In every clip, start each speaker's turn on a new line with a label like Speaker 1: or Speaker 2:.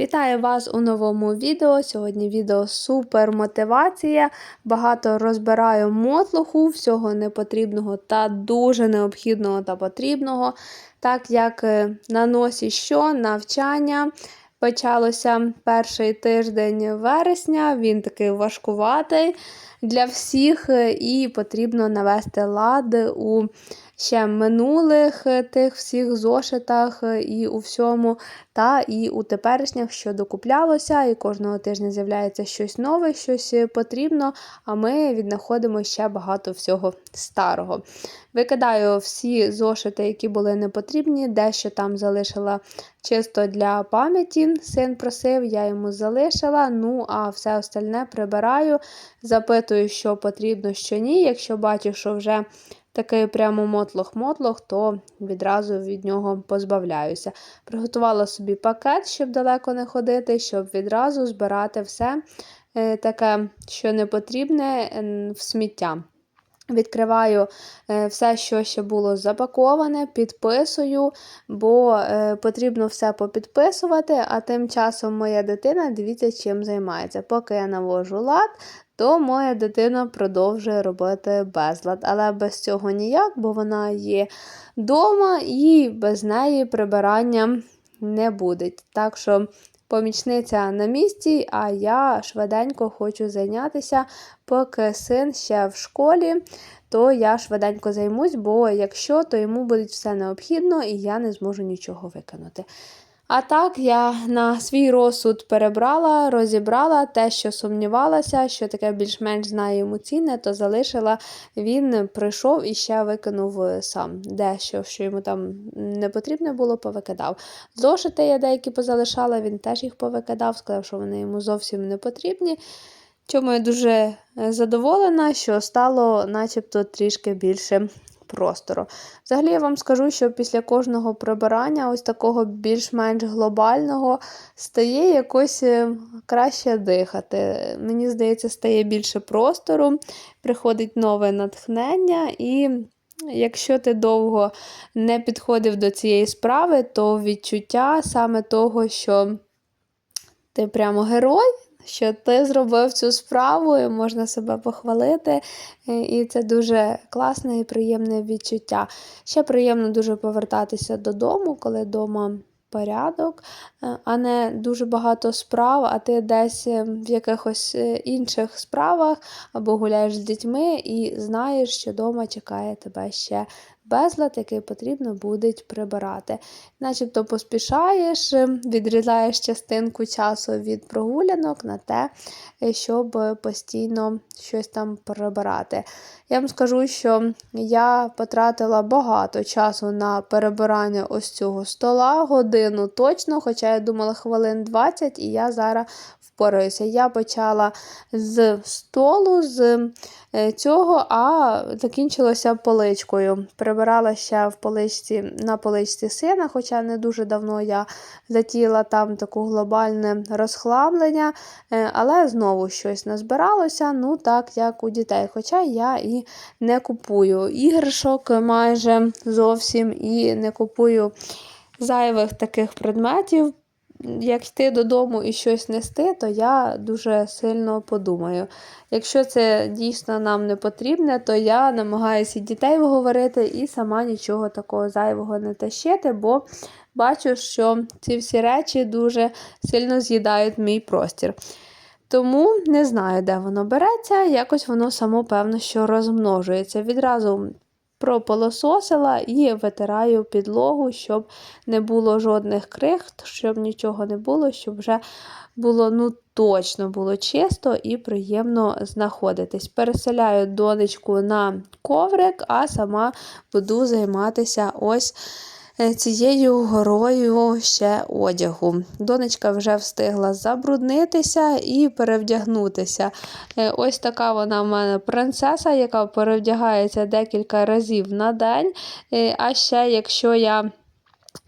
Speaker 1: Вітаю вас у новому відео. Сьогодні відео супер мотивація. Багато розбираю мотлуху, всього непотрібного та дуже необхідного та потрібного. Так як е, на носі що навчання. Почалося перший тиждень вересня, він такий важкуватий для всіх, е, і потрібно навести лад у ще минулих е, тих всіх зошитах е, і у всьому, та і у теперішніх, що докуплялося, і кожного тижня з'являється щось нове, щось потрібно, а ми віднаходимо ще багато всього старого. Викидаю всі зошити, які були непотрібні, дещо там залишила чисто для пам'яті. Син просив, я йому залишила. Ну, а все остальне прибираю, запитую, що потрібно, що ні. Якщо бачу, що вже такий прямо мотлох-мотлох, то відразу від нього позбавляюся. Приготувала собі пакет, щоб далеко не ходити, щоб відразу збирати все е, таке, що не потрібне в сміття. Відкриваю е, все, що ще було запаковане, підписую, бо е, потрібно все попідписувати, а тим часом моя дитина дивіться, чим займається. Поки я навожу лад, то моя дитина продовжує робити безлад. Але без цього ніяк, бо вона є вдома і без неї прибирання не буде. Так що помічниця на місці, а я швиденько хочу зайнятися, поки син ще в школі. То я швиденько займусь, бо якщо, то йому буде все необхідно і я не зможу нічого виконати. А так я на свій розсуд перебрала, розібрала те, що сумнівалася, що таке більш-менш знає йому цінне, то залишила, він прийшов і ще викинув сам. Дещо, що йому там не потрібно було, повикидав. Зошити я деякі позалишала, він теж їх повикидав, сказав, що вони йому зовсім не потрібні. Чому я дуже задоволена, що стало начебто трішки більше простору. Взагалі, я вам скажу, що після кожного прибирання, ось такого більш-менш глобального, стає якось е, краще дихати. Мені здається, стає більше простору, приходить нове натхнення і. Якщо ти довго не підходив до цієї справи, то відчуття саме того, що ти прямо герой, що ти зробив цю справу, і можна себе похвалити. І це дуже класне і приємне відчуття. Ще приємно дуже повертатися додому, коли вдома порядок, е, а не дуже багато справ, а ти десь е, в якихось е, інших справах або гуляєш з дітьми і знаєш, що вдома чекає тебе ще безлад, який потрібно буде прибирати. Начебто поспішаєш, відрізаєш частинку часу від прогулянок на те, щоб постійно щось там прибирати. Я вам скажу, що я потратила багато часу на перебирання ось цього стола, годину точно, хоча я думала хвилин 20, і я зараз впораюся. Я почала з столу, з е, цього, а закінчилося поличкою. Прибирала ще в поличці, на поличці сина, хоча не дуже давно я затіяла там таке глобальне розхламлення, е, але знову щось назбиралося, ну так, як у дітей. Хоча я і не купую іграшок майже зовсім і не купую зайвих таких предметів як йти додому і щось нести, то я дуже сильно подумаю. Якщо це дійсно нам не потрібне, то я намагаюся дітей вговорити і сама нічого такого зайвого не тащити, бо бачу, що ці всі речі дуже сильно з'їдають мій простір. Тому не знаю, де воно береться, якось воно само певно, що розмножується. Відразу прополососила і витираю підлогу, щоб не було жодних крихт, щоб нічого не було, щоб вже було ну точно було чисто і приємно знаходитись. Переселяю донечку на коврик, а сама буду займатися ось. Е, цією горою ще одягу. Донечка вже встигла забруднитися і перевдягнутися. Е, ось така вона в мене принцеса, яка перевдягається декілька разів на день. Е, а ще, якщо я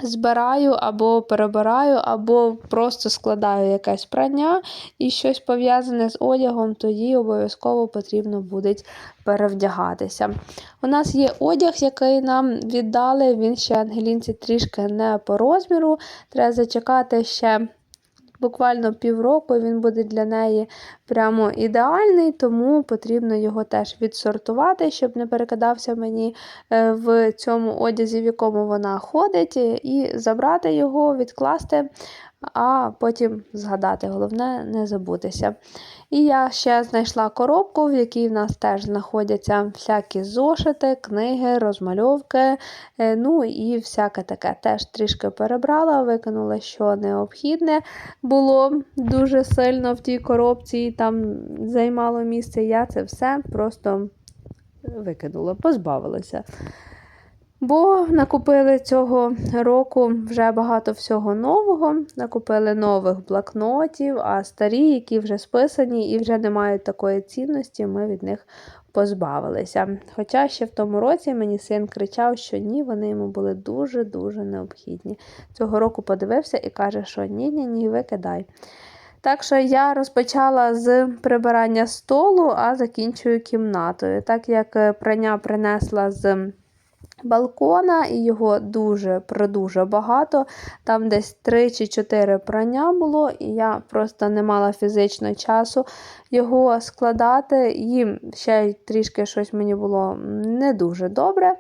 Speaker 1: збираю або перебираю, або просто складаю якесь прання і щось пов'язане з одягом, то їй обов'язково потрібно буде перевдягатися. У нас є одяг, який нам віддали, він ще Ангелінці трішки не по розміру. Треба зачекати ще буквально півроку він буде для неї прямо ідеальний, тому потрібно його теж відсортувати, щоб не перекидався мені е, в цьому одязі, в якому вона ходить, і забрати його, відкласти а потім згадати. Головне не забутися. І я ще знайшла коробку, в якій в нас теж знаходяться всякі зошити, книги, розмальовки. е, Ну і всяке таке. Теж трішки перебрала, викинула, що необхідне було дуже сильно в тій коробці, і там займало місце. Я це все просто викинула, позбавилася. Бо накупили цього року вже багато всього нового. Накупили нових блокнотів, а старі, які вже списані і вже не мають такої цінності, ми від них позбавилися. Хоча ще в тому році мені син кричав, що ні, вони йому були дуже-дуже необхідні. Цього року подивився і каже, що ні-ні, ні, викидай. Так що я розпочала з прибирання столу, а закінчую кімнатою. Так як прання принесла з балкона, і його дуже продуже багато. Там десь 3 чи 4 прання було, і я просто не мала фізично часу його складати. І ще трішки щось мені було не дуже добре.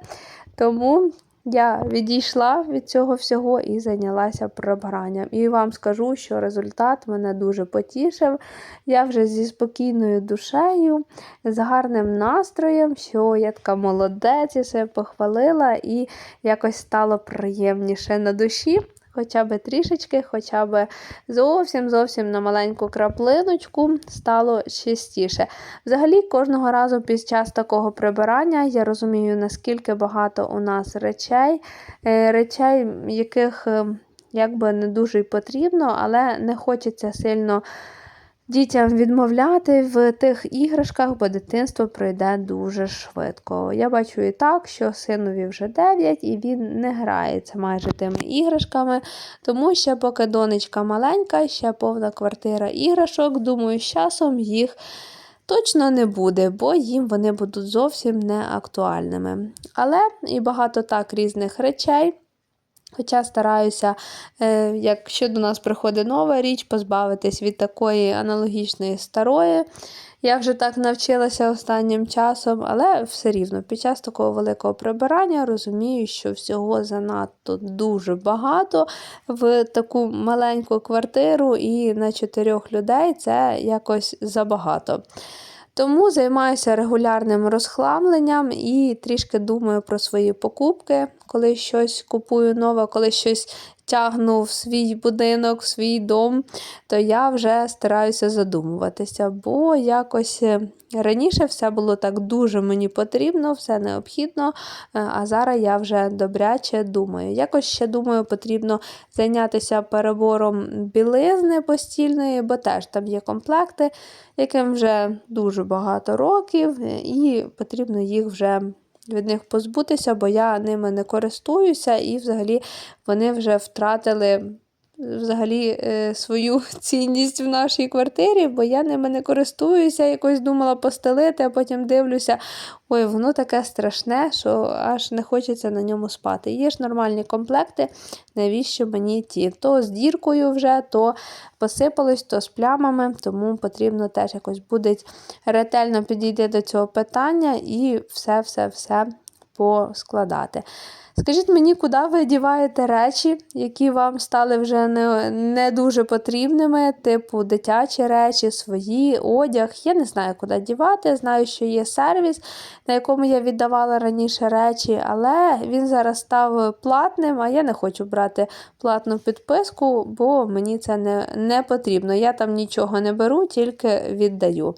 Speaker 1: Тому я відійшла від цього всього і зайнялася прибиранням. І вам скажу, що результат мене дуже потішив. Я вже зі спокійною душею, з гарним настроєм, що я така молодець, я себе похвалила і якось стало приємніше на душі. Хоча б трішечки, хоча б зовсім зовсім на маленьку краплиночку стало чистіше. Взагалі, кожного разу під час такого прибирання я розумію, наскільки багато у нас речей, е, речей, яких е, якби не дуже й потрібно, але не хочеться сильно дітям відмовляти в тих іграшках, бо дитинство пройде дуже швидко. Я бачу і так, що синові вже 9 і він не грається майже тими іграшками, тому що поки донечка маленька, ще повна квартира іграшок, думаю, з часом їх. Точно не буде, бо їм вони будуть зовсім не актуальними. Але і багато так різних речей. Хоча стараюся, е, якщо до нас приходить нова річ, позбавитись від такої аналогічної старої. Я вже так навчилася останнім часом, але все рівно під час такого великого прибирання розумію, що всього занадто дуже багато в таку маленьку квартиру і на чотирьох людей це якось забагато. Тому займаюся регулярним розхламленням і трішки думаю про свої покупки, коли щось купую нове, коли щось тягну в свій будинок, в свій дом, то я вже стараюся задумуватися, бо якось е, раніше все було так дуже мені потрібно, все необхідно. е, А зараз я вже добряче думаю. Якось ще думаю, потрібно зайнятися перебором білизни постільної, бо теж там є комплекти, яким вже дуже багато років, е, і потрібно їх вже від них позбутися, бо я ними не користуюся, і взагалі вони вже втратили взагалі е, свою цінність в нашій квартирі, бо я ними не користуюся, якось думала постелити, а потім дивлюся, ой, воно таке страшне, що аж не хочеться на ньому спати. Є ж нормальні комплекти, навіщо мені ті? То з діркою вже, то посипалось, то з плямами, тому потрібно теж якось буде ретельно підійти до цього питання і все-все-все поскладати. Скажіть мені, куди ви діваєте речі, які вам стали вже не, не дуже потрібними, типу дитячі речі, свої, одяг. Я не знаю, куди дівати. Знаю, що є сервіс, на якому я віддавала раніше речі, але він зараз став платним, а я не хочу брати платну підписку, бо мені це не, не потрібно. Я там нічого не беру, тільки віддаю.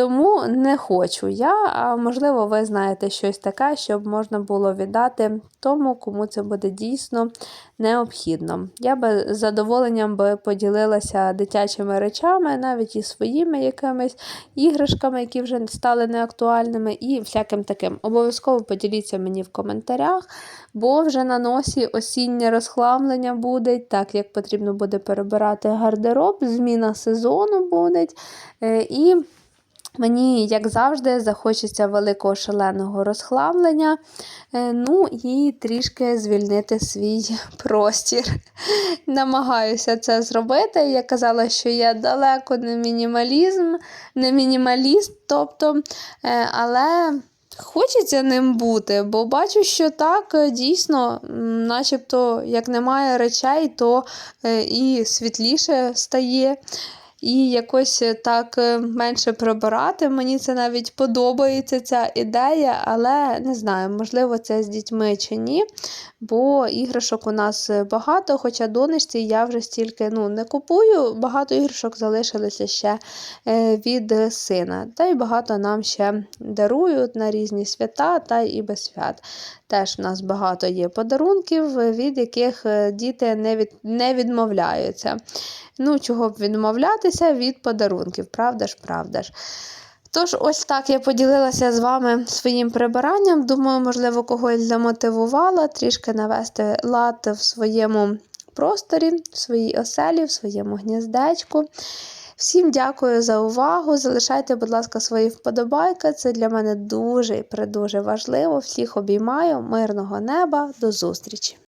Speaker 1: Тому не хочу я, а можливо, ви знаєте щось таке, щоб можна було віддати тому, кому це буде дійсно необхідно. Я би з задоволенням би поділилася дитячими речами, навіть і своїми якимись іграшками, які вже стали неактуальними, і всяким таким. Обов'язково поділіться мені в коментарях, бо вже на носі осіннє розхламлення буде, так як потрібно буде перебирати гардероб, зміна сезону буде. Е, І Мені, як завжди, захочеться великого шаленого розхламлення, е, ну і трішки звільнити свій простір. Намагаюся це зробити. Я казала, що я далеко не мінімалізм, не мінімаліст, тобто, е, але хочеться ним бути, бо бачу, що так е, дійсно, начебто, як немає речей, то і світліше стає. І якось е, так е, менше прибирати. Мені це навіть подобається ця ідея, але не знаю, можливо, це з дітьми чи ні. Бо іграшок у нас е, багато, хоча донечці я вже стільки ну, не купую. Багато іграшок залишилися ще від сина. Та й багато нам ще дарують на різні свята та і без свят. Теж в нас багато є подарунків, е, від яких е, діти не, від, не відмовляються. Ну, чого б відмовлятися від подарунків, правда ж, правда ж. Тож, ось так я поділилася з вами своїм прибиранням. Думаю, можливо, когось замотивувала трішки навести лад в своєму просторі, в своїй оселі, в своєму гніздечку. Всім дякую за увагу. Залишайте, будь ласка, свої вподобайки. Це для мене дуже і дуже важливо. Всіх обіймаю, мирного неба, до зустрічі!